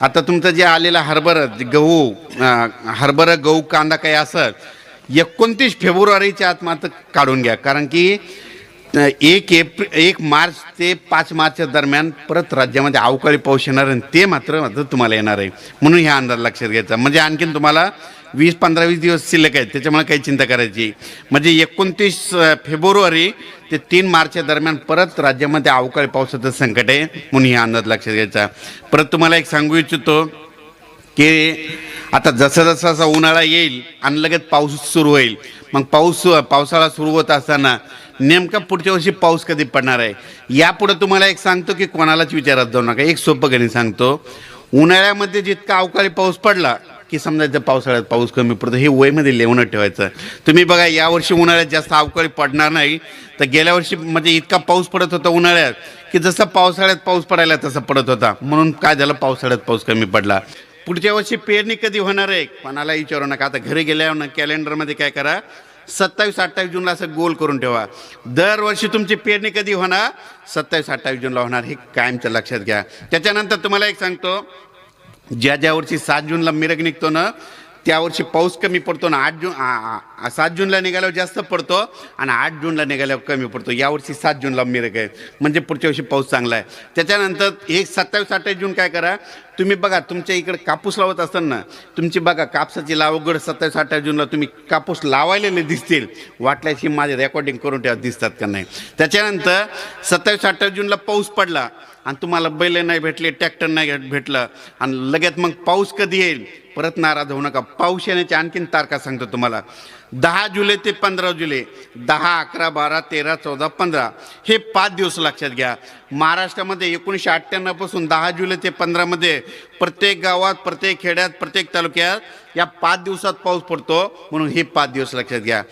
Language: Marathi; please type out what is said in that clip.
आता तुमचं जे आलेलं हरभरं गहू हरभरं गहू कांदा काही असं एकोणतीस फेब्रुवारीच्या आत मात्र काढून घ्या. कारण की एक एप्रिल एक मार्च ते पाच मार्चच्या दरम्यान परत राज्यामध्ये अवकाळी पाऊस येणार आणि ते मात्र मात्र तुम्हाला येणार आहे. म्हणून ह्या अंदाज लक्षात घ्यायचा. म्हणजे आणखीन तुम्हाला वीस पंधरा वीस दिवस शिल्लक आहेत. त्याच्यामुळे काही चिंता करायची. म्हणजे एकोणतीस फेब्रुवारी ते तीन मार्चच्या दरम्यान परत राज्यामध्ये अवकाळी पावसाचं संकट आहे. म्हणून ह्या अंदाज लक्षात घ्यायचा. परत तुम्हाला एक सांगू इच्छितो की आता जसं जसं असा उन्हाळा येईल आणि लगेच पाऊस सुरू होईल. मग पाऊस पावसाळा सुरू होत असताना नेमका पुढच्या वर्षी पाऊस कधी पडणार आहे? यापुढे तुम्हाला एक सांगतो की कोणालाच विचारात जाऊ नका. एक सोपं गणित सांगतो. उन्हाळ्यामध्ये जितका अवकाळी पाऊस पडला की समजायचं पावसाळ्यात पाऊस कमी पडतो हे वयमध्ये लिहून ठेवायचं. तुम्ही बघा यावर्षी उन्हाळ्यात जास्त अवकाळी पडणार नाही तर गेल्या वर्षी म्हणजे इतका पाऊस पडत होता उन्हाळ्यात की जसं पावसाळ्यात पाऊस पडायला तसा पडत होता. म्हणून काय झालं? पावसाळ्यात पाऊस कमी पडला. पुढच्या वर्षी पेरणी कधी होणार आहे? कोणाला विचारू नका. आता घरी गेल्यावर ना कॅलेंडरमध्ये काय करा. सत्तावीस अठ्ठावीस जूनला असं गोल करून ठेवा. दरवर्षी तुमची पेरणी कधी होणार? सत्तावीस अठ्ठावीस जूनला होणार हे कायमच्या लक्षात घ्या. त्याच्यानंतर तुम्हाला एक सांगतो ज्या ज्या वर्षी सात जूनला मिरग निघतो ना त्यावर्षी पाऊस कमी पडतो ना आठ जून सात जूनला निघाल्यावर जास्त पडतो आणि आठ जूनला निघाल्यावर कमी पडतो. यावर्षी सात जूनला मिरग आहे. म्हणजे पुढच्या वर्षी पाऊस चांगला आहे. त्याच्यानंतर एक सत्तावीस अठ्ठावीस जून काय करा तुम्ही बघा तुमच्या इकडे कापूस लावत असताना तुमची बघा कापसाची लावगड सत्तावीस अठ्ठावीस जूनला तुम्ही कापूस लावायलेले दिसतील. वाटल्याशी माझे रेकॉर्डिंग करून ठेवा दिसतात का नाही? त्याच्यानंतर सत्तावीस अठ्ठावीस जूनला पाऊस पडला. आणि तुम्हाला बैल नाही भेटले ट्रॅक्टर नाही भेटलं आणि लगेच मग पाऊस कधी येईल? परत नाराज होऊ नका. पाऊस येण्याची आणखीन तारखा सांगतो तुम्हाला. दहा जुलै ते पंधरा जुलै दहा अकरा बारा तेरा चौदा पंधरा. हे पाच दिवस लक्षात घ्या. महाराष्ट्रामध्ये एकोणीसशे अठ्ठ्याण्णवपासून दहा जुलै ते पंधरामध्ये प्रत्येक गावात प्रत्येक खेड्यात प्रत्येक तालुक्यात या पाच दिवसात पाऊस पडतो. म्हणून हे पाच दिवस लक्षात घ्या.